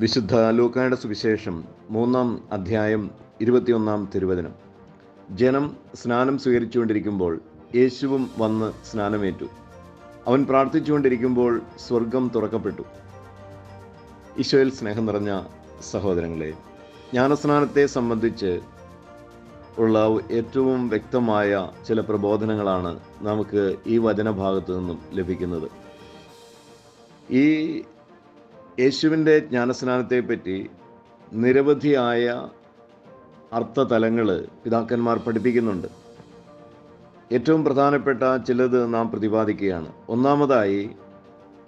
വിശുദ്ധ ലൂക്കായുടെ സുവിശേഷം മൂന്നാം അധ്യായം ഇരുപത്തിയൊന്നാം തിരുവചനം. ജനം സ്നാനം സ്വീകരിച്ചുകൊണ്ടിരിക്കുമ്പോൾ യേശുവും വന്ന് സ്നാനമേറ്റു. അവൻ പ്രാർത്ഥിച്ചുകൊണ്ടിരിക്കുമ്പോൾ സ്വർഗം തുറക്കപ്പെട്ടു. ഈശോയിൽ സ്നേഹം നിറഞ്ഞ സഹോദരങ്ങളെ ജ്ഞാനസ്നാനത്തെ സംബന്ധിച്ച് ഉള്ള ഏറ്റവും വ്യക്തമായ ചില പ്രബോധനങ്ങളാണ് നമുക്ക് ഈ വചനഭാഗത്തു നിന്നും ലഭിക്കുന്നത്. ഈ യേശുവിന്റെ ജ്ഞാനസ്നാനത്തെപ്പറ്റി നിരവധിയായ അർത്ഥതലങ്ങൾ പിതാക്കന്മാർ പഠിപ്പിക്കുന്നുണ്ട്. ഏറ്റവും പ്രധാനപ്പെട്ട ചിലത് നാം പ്രതിപാദിക്കുകയാണ്. ഒന്നാമതായി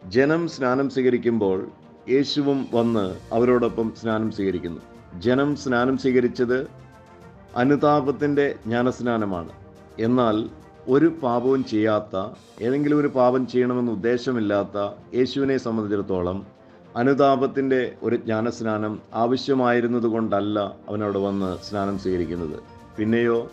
ജനം സ്നാനം സ്വീകരിക്കുമ്പോൾ യേശുവും വന്ന് അവരോടൊപ്പം സ്നാനം സ്വീകരിക്കുന്നു. ജനം സ്നാനം സ്വീകരിച്ചത് അനുതാപത്തിന്റെ ജ്ഞാനസ്നാനമാണ്. എന്നാൽ ഒരു പാപവും ചെയ്യാത്ത ഏതെങ്കിലും ഒരു പാപം ചെയ്യണമെന്ന് ഉദ്ദേശമില്ലാത്ത യേശുവിനെ സംബന്ധിച്ചിടത്തോളം അനുതാപത്തിന്റെ ഒരു ജ്ഞാനസ്നാനം ആവശ്യമായിരുന്നത് കൊണ്ടല്ല അവനവിടെ വന്ന് സ്നാനം സ്വീകരിക്കുന്നത്. പിന്നെയോ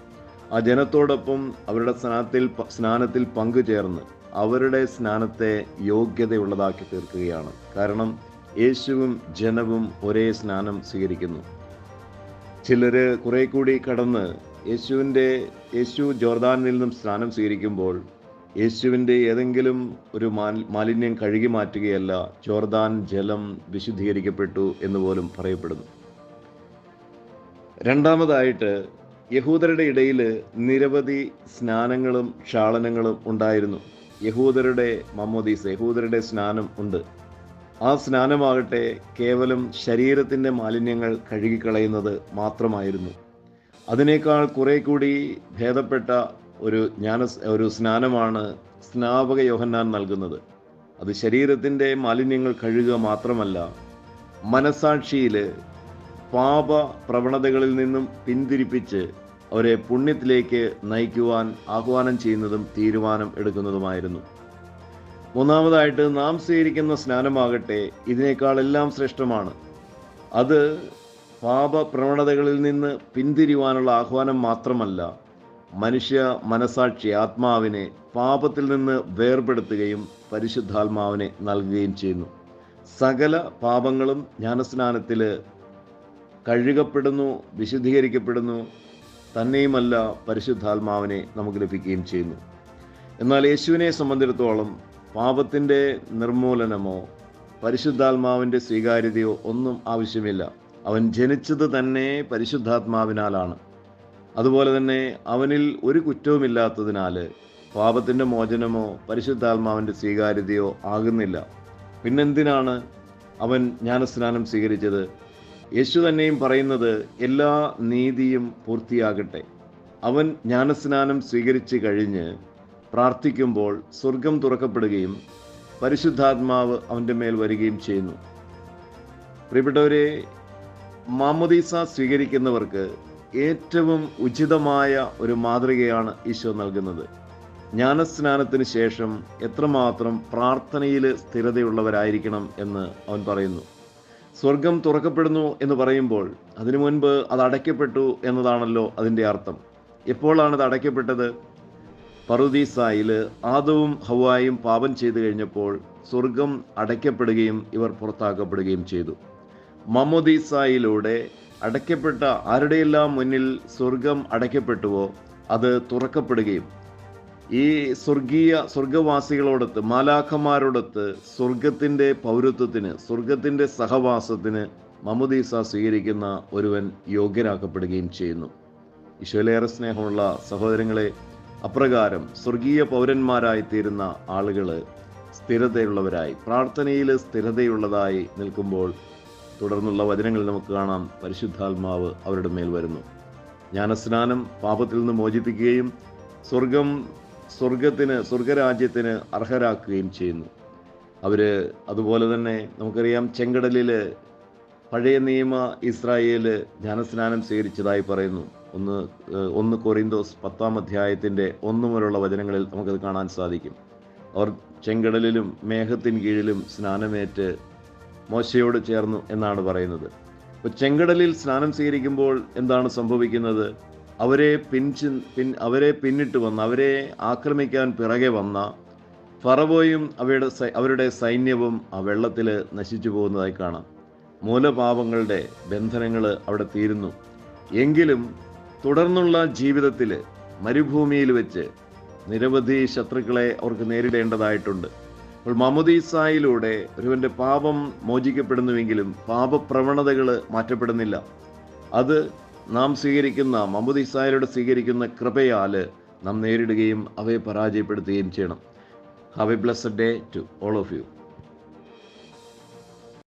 ആ ജനത്തോടൊപ്പം അവരുടെ സ്നാനത്തിൽ സ്നാനത്തിൽ പങ്കുചേർന്ന് അവരുടെ സ്നാനത്തെ യോഗ്യതയുള്ളതാക്കി തീർക്കുകയാണ്. കാരണം യേശുവും ജനവും ഒരേ സ്നാനം സ്വീകരിക്കുന്നു. ചിലർ കുറെ കൂടി കടന്ന് യേശുവിന്റെ യേശു ജോർദാനിൽ നിന്നും സ്നാനം സ്വീകരിക്കുമ്പോൾ യേശുവിന്റെ ഏതെങ്കിലും ഒരു മാലിന്യം കഴുകി മാറ്റുകയല്ല ജോർദാൻ ജലം വിശുദ്ധീകരിക്കപ്പെട്ടു എന്ന് പോലും പറയപ്പെടുന്നു. രണ്ടാമതായിട്ട് യഹൂദരുടെ ഇടയിൽ നിരവധി സ്നാനങ്ങളും ക്ഷാളനങ്ങളും ഉണ്ടായിരുന്നു. യഹൂദരുടെ മമ്മോദീസ് യഹൂദരുടെ സ്നാനം ഉണ്ട്. ആ സ്നാനമാകട്ടെ കേവലം ശരീരത്തിന്റെ മാലിന്യങ്ങൾ കഴുകിക്കളയുന്നത് മാത്രമായിരുന്നു. അതിനേക്കാൾ കുറെ കൂടി ഭേദപ്പെട്ട ഒരു ജ്ഞാന ഒരു സ്നാനമാണ് സ്നാപക യോഹന്നാൻ നൽകുന്നത്. അത് ശരീരത്തിന്റെ മാലിന്യങ്ങൾ കഴുകുക മാത്രമല്ല മനസാക്ഷിയിൽ പാപ പ്രവണതകളിൽ നിന്നും പിന്തിരിപ്പിച്ച് അവരെ പുണ്യത്തിലേക്ക് നയിക്കുവാൻ ആഹ്വാനം ചെയ്യുന്നതും തീരുമാനം എടുക്കുന്നതുമായിരുന്നു. മൂന്നാമതായിട്ട് നാം സ്വീകരിക്കുന്ന സ്നാനമാകട്ടെ ഇതിനേക്കാളെല്ലാം ശ്രേഷ്ഠമാണ്. അത് പാപ പ്രവണതകളിൽ നിന്ന് പിന്തിരിവാനുള്ള ആഹ്വാനം മാത്രമല്ല മനുഷ്യ മനസാക്ഷി ആത്മാവിനെ പാപത്തിൽ നിന്ന് വേർപെടുത്തുകയും പരിശുദ്ധാത്മാവിനെ നൽകുകയും ചെയ്യുന്നു. സകല പാപങ്ങളും ജ്ഞാനസ്നാനത്തിൽ കഴുകപ്പെടുന്നു വിശുദ്ധീകരിക്കപ്പെടുന്നു. തന്നെയുമല്ല പരിശുദ്ധാത്മാവിനെ നമുക്ക് ലഭിക്കുകയും ചെയ്യുന്നു. എന്നാൽ യേശുവിനെ സംബന്ധിച്ചിടത്തോളം പാപത്തിന്റെ നിർമൂലനമോ പരിശുദ്ധാത്മാവിന്റെ സ്വീകാര്യതയോ ഒന്നും ആവശ്യമില്ല. അവൻ ജനിച്ചത് തന്നെ പരിശുദ്ധാത്മാവിനാലാണ്. അതുപോലെ തന്നെ അവനിൽ ഒരു കുറ്റവുമില്ലാത്തതിനാൽ പാപത്തിന്റെ മോചനമോ പരിശുദ്ധാത്മാവിന്റെ സ്വീകാര്യതയോ ആകുന്നില്ല. പിന്നെന്തിനാണ് അവൻ ജ്ഞാനസ്നാനം സ്വീകരിച്ചത്? യേശു തന്നെയും പറയുന്നത് എല്ലാ നീതിയും പൂർത്തിയാകട്ടെ. അവൻ ജ്ഞാനസ്നാനം സ്വീകരിച്ചു കഴിഞ്ഞ് പ്രാർത്ഥിക്കുമ്പോൾ സ്വർഗം തുറക്കപ്പെടുകയും പരിശുദ്ധാത്മാവ് അവന്റെ മേൽ വരികയും ചെയ്യുന്നു. പ്രിയപ്പെട്ടവരെ മാമോദീസ സ്വീകരിക്കുന്നവർക്ക് ഏറ്റവും ഉചിതമായ ഒരു മാതൃകയാണ് ഈശോ നൽകുന്നത്. ജ്ഞാനസ്നാനത്തിന് ശേഷം എത്രമാത്രം പ്രാർത്ഥനയിൽ സ്ഥിരതയുള്ളവരായിരിക്കണം എന്ന് അവൻ പറയുന്നു. സ്വർഗം തുറക്കപ്പെടുന്നു എന്ന് പറയുമ്പോൾ അതിനു മുൻപ് അത് അടയ്ക്കപ്പെട്ടു എന്നതാണല്ലോ അതിന്റെ അർത്ഥം. എപ്പോഴാണ് അത് അടയ്ക്കപ്പെട്ടത്? പറുദീസായിൽ ആദവും ഹവായും പാപം ചെയ്തു കഴിഞ്ഞപ്പോൾ സ്വർഗം അടയ്ക്കപ്പെടുകയും ഇവർ പുറത്താക്കപ്പെടുകയും ചെയ്തു. മമ്മദീസായിലൂടെ അടയ്ക്കപ്പെട്ട ആരുടെയെല്ലാം മുന്നിൽ സ്വർഗം അടയ്ക്കപ്പെട്ടുവോ അത് തുറക്കപ്പെടുകയും ഈ സ്വർഗീയ സ്വർഗവാസികളോടൊത്ത് മാലാഖമാരോടൊത്ത് സ്വർഗത്തിന്റെ പൗരത്വത്തിന് സ്വർഗത്തിന്റെ സഹവാസത്തിന് മമുദീസ സ്വീകരിക്കുന്ന ഒരുവൻ യോഗ്യനാക്കപ്പെടുകയും ചെയ്യുന്നു. ഈശോയിലേറെ സ്നേഹമുള്ള സഹോദരങ്ങളെ അപ്രകാരം സ്വർഗീയ പൗരന്മാരായി തീരുന്ന ആളുകൾ സ്ഥിരതയുള്ളവരായി പ്രാർത്ഥനയിൽ സ്ഥിരതയുള്ളതായി നിൽക്കുമ്പോൾ തുടർന്നുള്ള വചനങ്ങളിൽ നമുക്ക് കാണാം. പരിശുദ്ധാത്മാവ് അവരുടെ മേൽ വരുന്നു. ജ്ഞാനസ്നാനം പാപത്തിൽ നിന്ന് മോചിപ്പിക്കുകയും സ്വർഗം സ്വർഗത്തിന് സ്വർഗരാജ്യത്തിന് അർഹരാക്കുകയും ചെയ്യുന്നു. അവർ അതുപോലെ തന്നെ നമുക്കറിയാം ചെങ്കടലിൽ പഴയ നിയമ ഇസ്രായേൽ ജ്ഞാനസ്നാനം സ്വീകരിച്ചതായി പറയുന്നു. ഒന്ന് ഒന്ന് കൊറിന്തോസ് പത്താം അധ്യായത്തിന്റെ ഒന്നു മുതലുള്ള വചനങ്ങളിൽ നമുക്കത് കാണാൻ സാധിക്കും. അവർ ചെങ്കടലിലും മേഘത്തിൻ കീഴിലും സ്നാനമേറ്റ് മോശയോട് ചേർന്നു എന്നാണ് പറയുന്നത്. അപ്പോൾ ചെങ്കടലിൽ സ്നാനം സ്വീകരിക്കുമ്പോൾ എന്താണ് സംഭവിക്കുന്നത്? അവരെ പിൻചി പിൻ അവരെ പിന്നിട്ട് വന്ന അവരെ ആക്രമിക്കാൻ പിറകെ വന്ന ഫറവോയും അവയുടെ അവരുടെ സൈന്യവും ആ വെള്ളത്തിൽ നശിച്ചു പോകുന്നതായി കാണാം. മൂലപാപങ്ങളുടെ ബന്ധനങ്ങൾ അവിടെ തീരുന്നു. എങ്കിലും തുടർന്നുള്ള ജീവിതത്തിൽ മരുഭൂമിയിൽ വെച്ച് നിരവധി ശത്രുക്കളെ അവർക്ക് നേരിടേണ്ടതായിട്ടുണ്ട്. അപ്പോൾ മമുദീസായിലൂടെ ഒരുവന്റെ പാപം മോചിക്കപ്പെടുന്നുവെങ്കിലും പാപപ്രവണതകൾ മാറ്റപ്പെടുന്നില്ല. അത് നാം സ്വീകരിക്കുന്ന മമുദീസായിലൂടെ സ്വീകരിക്കുന്ന കൃപയാൽ നാം നേരിടുകയും അവയെ പരാജയപ്പെടുത്തുകയും ചെയ്യണം. Have a blessed day to all of you.